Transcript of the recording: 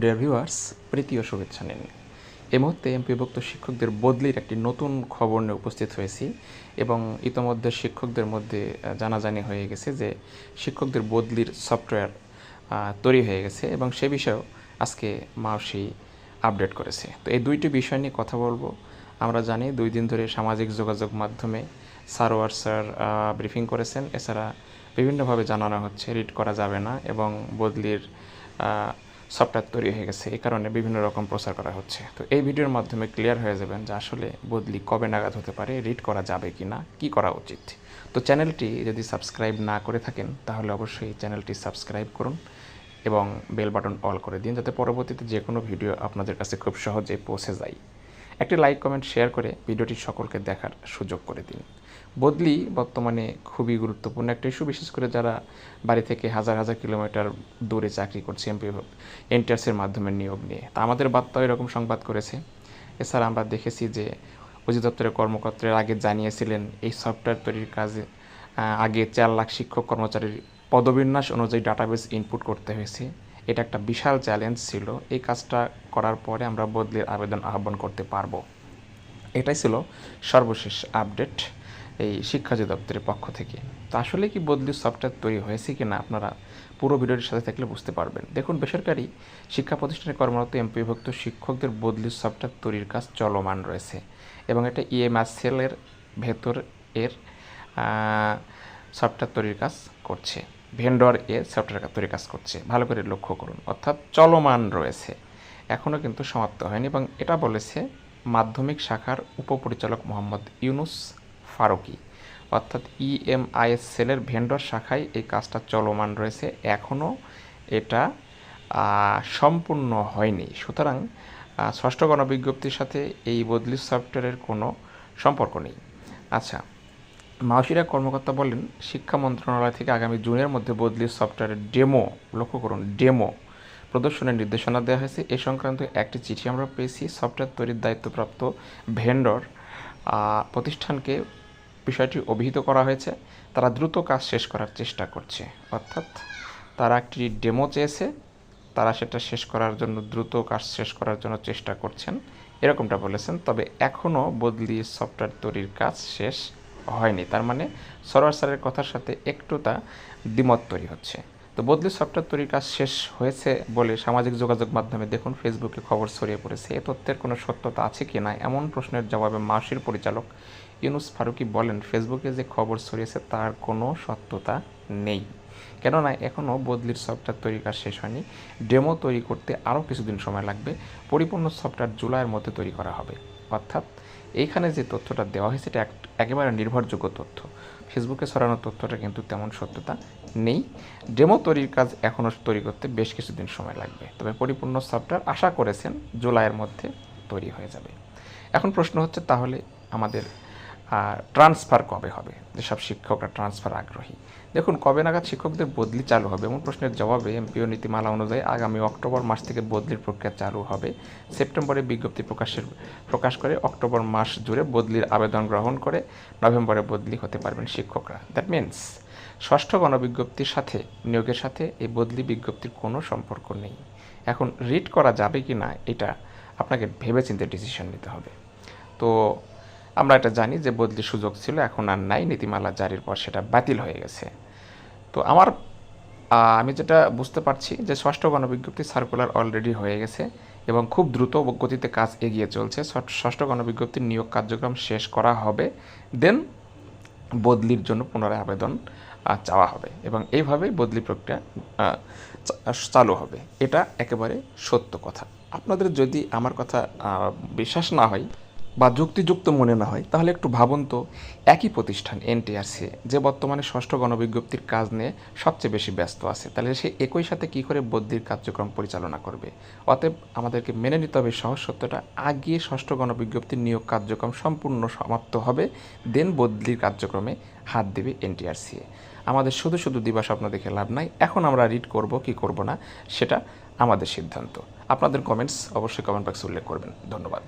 Dear viewers প্রীতি ও শুভেচ্ছা নিন। এই মুহূর্তে এমপিভুক্ত শিক্ষকদের বদলির একটি নতুন খবর নিয়ে উপস্থিত হয়েছি এবং ইতোমধ্যে শিক্ষকদের মধ্যে জানাজানি হয়ে গেছে যে শিক্ষকদের বদলির সফটওয়্যার তৈরি হয়ে গেছে এবং সে বিষয়েও আজকে মাউসি আপডেট করেছে। তো এই দুইটি বিষয় নিয়ে কথা বলব। আমরা জানি দুই দিন ধরে সামাজিক যোগাযোগ মাধ্যমে সারোয়ার স্যার ব্রিফিং করেছেন। এছাড়া বিভিন্নভাবে জানানো হচ্ছে, রিড করা যাবে না এবং বদলির সফটওয়্যার তৈরি হয়ে গেছে, এই কারণে বিভিন্ন রকম প্রচার করা হচ্ছে। তো এই ভিডিওর মাধ্যমে ক্লিয়ার হয়ে যাবেন যে আসলে বদলি কবে নাগাদ হতে পারে রিড করা যাবে কি না কী করা উচিত। তো চ্যানেলটি যদি সাবস্ক্রাইব না করে থাকেন, তাহলে অবশ্যই চ্যানেলটি সাবস্ক্রাইব করুন এবং বেল বাটন অল করে দিন, যাতে পরবর্তীতে যে কোনো ভিডিও আপনাদের কাছে খুব সহজে পৌঁছে যায়। একটি লাইক কমেন্ট শেয়ার করে ভিডিওটি সকলকে দেখার সুযোগ করে দিন। বদলি বর্তমানে খুবই গুরুত্বপূর্ণ একটা ইস্যু বিশেষ করে যারা বাড়ি থেকে হাজার হাজার কিলোমিটার দূরে চাকরি করছে এমপি এন্টার্সের মাধ্যমে নিয়োগ নিয়ে। তা আমাদের বার্তাও এরকম সংবাদ করেছে। এছাড়া আমরা দেখেছি যে অধিদপ্তরের কর্মকর্তারা আগে জানিয়েছিলেন এই সফটওয়্যার তৈরির কাজে আগে চার লাখ শিক্ষক কর্মচারীর পদবিন্যাস অনুযায়ী ডাটাবেস ইনপুট করতে হয়েছে। এটা একটা বিশাল চ্যালেঞ্জ ছিল। এই কাজটা করার পরে আমরা বদলির আবেদন আহ্বান করতে পারব। এটাই ছিল সর্বশেষ আপডেট এই শিক্ষা অধিদপ্তরের পক্ষ থেকে। তো আসলে কি বদলি সফটওয়্যার তৈরি হয়েছে কি না আপনারা পুরো ভিডিওটির সাথে থাকলে বুঝতে পারবেন। দেখুন, বেসরকারি শিক্ষা প্রতিষ্ঠানে কর্মরত এমপিভুক্ত শিক্ষকদের বদলির সফটওয়্যার তৈরির কাজ চলমান রয়েছে এবং এটা ইএমআরসেলের ভেতর এর সফটওয়্যার তৈরির কাজ করছে। ভেন্ডর এ সফটওয়্যার তৈরির কাজ করছে। ভালো করে লক্ষ্য করুন, অর্থাৎ চলমান রয়েছে। এখনও কিন্তু সমাপ্ত হয়নি এবং এটা বলেছে মাধ্যমিক শাখার উপপরিচালক মোহাম্মদ ইউনুস ফারুকি। অর্থাৎ E ইএমআইএস সেলের ভেন্ডর শাখায় এই কাজটা চলমান রয়েছে। এখনও এটা সম্পূর্ণ হয়নি। সুতরাং ষষ্ঠ গণবিজ্ঞপ্তির সাথে এই বদলি সফটওয়্যারের কোনো সম্পর্ক নেই। আচ্ছা মাউসিরা কর্মকর্তা বলেন শিক্ষা মন্ত্রণালয় থেকে আগামী জুনের মধ্যে বদলি সফটওয়্যারের ডেমো, লক্ষ্য করুন, ডেমো প্রদর্শনের নির্দেশনা দেওয়া হয়েছে। এ সংক্রান্ত একটি চিঠি আমরা পেয়েছি। সফটওয়্যার তৈরির দায়িত্বপ্রাপ্ত ভেন্ডর প্রতিষ্ঠানকে বিষয়টি অভিহিত করা হয়েছে। তারা দ্রুত কাজ শেষ করার চেষ্টা করছে। অর্থাৎ তারা একটি ডেমো চেয়েছে। তারা সেটা শেষ করার জন্য, দ্রুত কাজ শেষ করার জন্য চেষ্টা করছেন। এরকমটা বলেছেন। তবে এখনও বদলি সফটওয়্যার তৈরির কাজ শেষ হয়নি। তার মানে সরোয়ার স্যারের কথার সাথে একটু তা দ্বিমত তৈরি হচ্ছে। তো বদলি সফটওয়্যার তৈরির কাজ শেষ হয়েছে বলে সামাজিক যোগাযোগ মাধ্যমে দেখুন, ফেসবুকে খবর ছড়িয়ে পড়েছে। এ তথ্যের কোনো সত্যতা আছে কি না? এমন প্রশ্নের জবাবে মাসির পরিচালক ইউনুস ফারুকি বলেন, ফেসবুকে যে খবর ছড়িয়েছে তার কোনো সত্যতা নেই। কেননা এখনও বদলির সফটওয়্যার তৈরির কাজ শেষ হয়নি। ডেমো তৈরি করতে আরও কিছুদিন সময় লাগবে। পরিপূর্ণ সফটওয়্যার জুলাইয়ের মধ্যে তৈরি করা হবে। অর্থাৎ এইখানে যে তথ্যটা দেওয়া হয়েছে এটা এক- একেবারে নির্ভরযোগ্য তথ্য। ফেসবুকে ছড়ানো তথ্যটা কিন্তু তেমন সত্যতা নেই। ডেমো তৈরির কাজ এখনও তৈরি করতে বেশ কিছুদিন সময় লাগবে। তবে পরিপূর্ণ সফটওয়্যার আশা করেছেন জুলাইয়ের মধ্যে তৈরি হয়ে যাবে। এখন প্রশ্ন হচ্ছে, তাহলে আমাদের ট্রান্সফার কবে হবে? যেসব শিক্ষকরা ট্রান্সফার আগ্রহী। দেখুন, কবে নাগাদ শিক্ষকদের বদলি চালু হবে এমন প্রশ্নের জবাবে এমপিও নীতিমালা অনুযায়ী আগামী অক্টোবর মাস থেকে বদলির প্রক্রিয়া চালু হবে। সেপ্টেম্বরে বিজ্ঞপ্তি প্রকাশের, প্রকাশ করে অক্টোবর মাস জুড়ে বদলির আবেদন গ্রহণ করে নভেম্বরে বদলি হতে পারবেন শিক্ষকরা। দ্যাট মিন্স ষষ্ঠ গণবিজ্ঞপ্তির সাথে, নিয়োগের সাথে এই বদলি বিজ্ঞপ্তির কোনো সম্পর্ক নেই। এখন রিড করা যাবে কি না এটা আপনাকে ভেবেচিন্তে ডিসিশন নিতে হবে। তো আমরা এটা জানি যে বদলির সুযোগ ছিল, এখন আর নাই, নীতিমালা জারির পর সেটা বাতিল হয়ে গেছে। তো আমার আমি যেটা বুঝতে পারছি যে ষষ্ঠ গণবিজ্ঞপ্তি সার্কুলার অলরেডি হয়ে গেছে এবং খুব দ্রুত গতিতে কাজ এগিয়ে চলছে। ষষ্ঠ- গণবিজ্ঞপ্তির নিয়োগ কার্যক্রম শেষ করা হবে, দেন বদলির জন্য পুনরায় আবেদন চাওয়া হবে এবং এইভাবেই বদলি প্রক্রিয়া চালু হবে। এটা একেবারে সত্য কথা। আপনাদের যদি আমার কথা বিশ্বাস না হয় বা যুক্তিযুক্ত মনে না হয়, তাহলে একটু ভাবুন তো, একই প্রতিষ্ঠান, এনটিআরসি, যে বর্তমানে ষষ্ঠ গণবিজ্ঞপ্তির কাজ নিয়ে সবচেয়ে বেশি ব্যস্ত আছে, তাহলে সে একই সাথে কী করে বদলির কার্যক্রম পরিচালনা করবে? অতএব আমাদেরকে মেনে নিতে হবে সহজ সত্যটা, আগে ষষ্ঠ গণবিজ্ঞপ্তির নিয়োগ কার্যক্রম সম্পূর্ণ সমাপ্ত হবে, দেন বদলির কার্যক্রমে হাত দেবে এনটিআরসি আমাদের শুধু শুধু দিবা স্বপ্ন দেখে লাভ নাই, এখন আমরা রিড করব, কি করব না, সেটা আমাদের সিদ্ধান্ত। আপনাদের কমেন্টস অবশ্যই কমেন্ট বক্সে উল্লেখ করবেন। ধন্যবাদ।